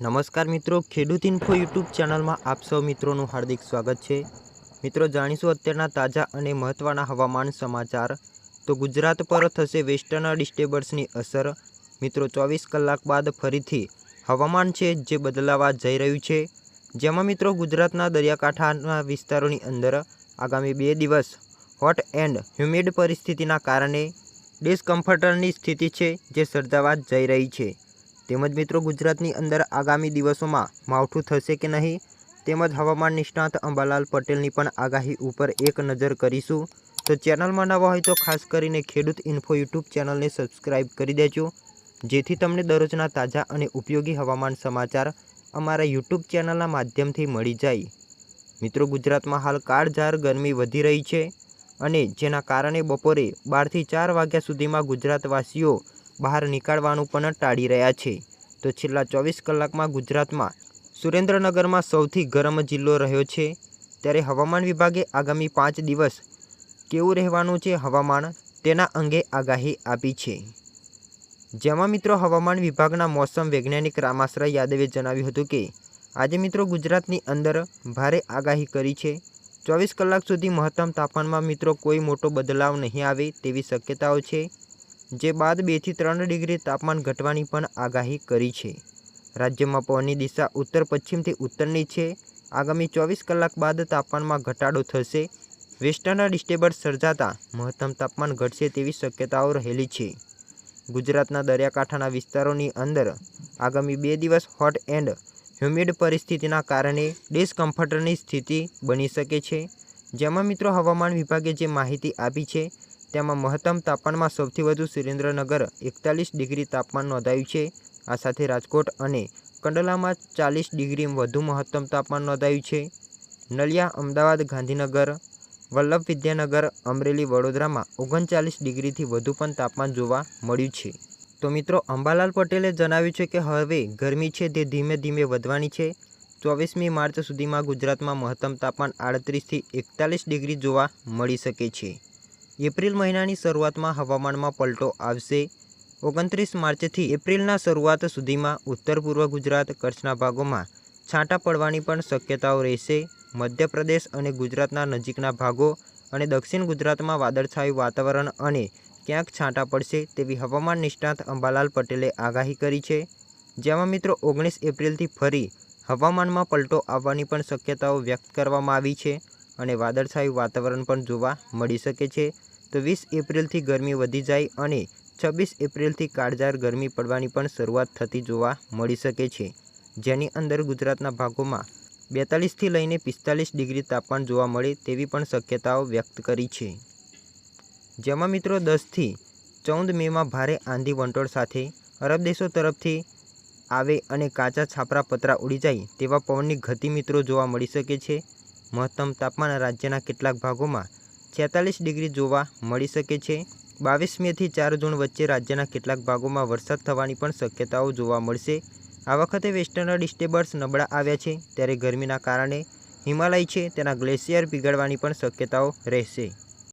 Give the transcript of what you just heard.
નમસ્કાર મિત્રો, ખેડૂત ઇન્ફો યુટ્યુબ ચેનલમાં આપ સૌ મિત્રોનું હાર્દિક સ્વાગત છે. મિત્રો, જાણીશું અત્યારના તાજા અને મહત્ત્વના હવામાન સમાચાર. તો ગુજરાત પર થશે વેસ્ટર્ન ડિસ્ટર્બન્સની અસર. મિત્રો, ચોવીસ કલાક બાદ ફરીથી હવામાન છે જે બદલાવા જઈ રહ્યું છે. જેમાં મિત્રો, ગુજરાતના દરિયાકાંઠાના વિસ્તારોની અંદર આગામી બે દિવસ હોટ એન્ડ હ્યુમિડ પરિસ્થિતિના કારણે ડિસ્કમ્ફર્ટરની સ્થિતિ છે જે સર્જાવા જઈ રહી છે. તેમજ મિત્રો ગુજરાતની અંદર આગામી દિવસોમાં માવઠું થશે કે નહીં, તેમજ હવામાન નિષ્ણાત અંબાલાલ પટેલની પણ આગાહી ઉપર એક નજર કરીશું. તો ચેનલમાં નવા હોય તો ખાસ કરીને ખેડૂત ઇન્ફો યુટ્યુબ ચેનલને સબસ્ક્રાઇબ કરી દેજો, જેથી તમને દરરોજના તાજા અને ઉપયોગી હવામાન સમાચાર અમારા યુટ્યુબ ચેનલના માધ્યમથી મળી જાય. મિત્રો ગુજરાતમાં હાલ કાળઝાર ગરમી વધી રહી છે અને જેના કારણે બપોરે બારથી ચાર વાગ્યા સુધીમાં ગુજરાતવાસીઓ બહાર નીકાળવાનું પણ ટાળી રહ્યા છે. તો છેલ્લા ચોવીસ કલાકમાં ગુજરાતમાં સુરેન્દ્રનગરમાં સૌથી ગરમ જિલ્લો રહ્યો છે. ત્યારે હવામાન વિભાગે આગામી પાંચ દિવસ કેવું રહેવાનું છે હવામાન તેના અંગે આગાહી આપી છે. જેમાં મિત્રો હવામાન વિભાગના મોસમ વૈજ્ઞાનિક રામાશ્રય યાદવે જણાવ્યું હતું કે, આજે મિત્રો ગુજરાતની અંદર ભારે આગાહી કરી છે. ચોવીસ કલાક સુધી મહત્તમ તાપમાનમાં મિત્રો કોઈ મોટો બદલાવ નહીં આવે તેવી શક્યતાઓ છે. જે બાદ બેથી ત્રણ ડિગ્રી તાપમાન ઘટવાની પણ આગાહી કરી છે. રાજ્યમાં પવનની દિશા ઉત્તર પશ્ચિમથી ઉત્તરની છે. આગામી ચોવીસ કલાક બાદ તાપમાનમાં ઘટાડો થશે. વેસ્ટર્ન ડિસ્ટર્બન્સ સર્જાતા મહત્તમ તાપમાન ઘટશે તેવી શક્યતાઓ રહેલી છે. ગુજરાતના દરિયાકાંઠાના વિસ્તારોની અંદર આગામી બે દિવસ હોટ એન્ડ હ્યુમિડ પરિસ્થિતિના કારણે ડિસ્કમ્ફર્ટની સ્થિતિ બની શકે છે. જેમાં મિત્રો હવામાન વિભાગે જે માહિતી આપી છે તેમાં મહત્તમ તાપમાનમાં સૌથી વધુ સુરેન્દ્રનગર એકતાલીસ ડિગ્રી તાપમાન નોંધાયું છે. આ સાથે રાજકોટ અને કંડલામાં ચાલીસ ડિગ્રી વધુ મહત્તમ તાપમાન નોંધાયું છે. નલિયા, અમદાવાદ, ગાંધીનગર, વલ્લભ વિદ્યાનગર, અમરેલી, વડોદરામાં ઓગણચાલીસ ડિગ્રીથી વધુ પણ તાપમાન જોવા મળ્યું છે. તો મિત્રો, અંબાલાલ પટેલે જણાવ્યું છે કે હવે ગરમી છે તે ધીમે ધીમે વધવાની છે. ચોવીસમી માર્ચ સુધીમાં ગુજરાતમાં મહત્તમ તાપમાન આડત્રીસથી એકતાલીસ ડિગ્રી જોવા મળી શકે છે. એપ્રિલ મહિનાની શરૂઆતમાં હવામાનમાં પલટો આવશે. ઓગણત્રીસ માર્ચથી એપ્રિલના શરૂઆત સુધીમાં ઉત્તર પૂર્વ ગુજરાત, કચ્છના ભાગોમાં છાંટા પડવાની પણ શક્યતાઓ રહેશે. મધ્યપ્રદેશ અને ગુજરાતના નજીકના ભાગો અને દક્ષિણ ગુજરાતમાં વાદળછાયું વાતાવરણ અને ક્યાંક છાંટા પડશે તેવી હવામાન નિષ્ણાત અંબાલાલ પટેલે આગાહી કરી છે. જેમાં મિત્રો, ઓગણીસ એપ્રિલથી ફરી હવામાનમાં પલટો આવવાની પણ શક્યતાઓ વ્યક્ત કરવામાં આવી છે. અને વાદળછાયું વાતાવરણ પણ જોવા મળી શકે છે. તો વીસ એપ્રિલથી ગરમી વધી જાય અને છવ્વીસ એપ્રિલથી કાળઝાળ ગરમી પડવાની પણ શરૂઆત થતી જોવા મળી શકે છે. જેની અંદર ગુજરાતના ભાગોમાં બેતાલીસથી લઈને પિસ્તાલીસ ડિગ્રી તાપમાન જોવા મળે તેવી પણ શક્યતાઓ વ્યક્ત કરી છે. જેમાં મિત્રો દસથી ચૌદ મેમાં ભારે આંધી વંટોળ સાથે અરબ દેશો તરફથી આવે અને કાચા છાપરા પતરા ઉડી જાય તેવા પવનની ગતિ મિત્રો જોવા મળી શકે છે. મહત્તમ તાપમાન રાજ્યના કેટલાક ભાગોમાં છેતાલીસ ડિગ્રી જોવા મળી શકે છે. બાવીસ મેથી ચાર જૂન વચ્ચે રાજ્યના કેટલાક ભાગોમાં વરસાદ થવાની પણ શક્યતાઓ જોવા મળશે. આ વખતે વેસ્ટર્ન ડિસ્ટર્બન્સ નબળા આવ્યા છે, ત્યારે ગરમીના કારણે હિમાલય છે, તેના ગ્લેશિયર પીગળવાની પણ શક્યતાઓ રહેશે.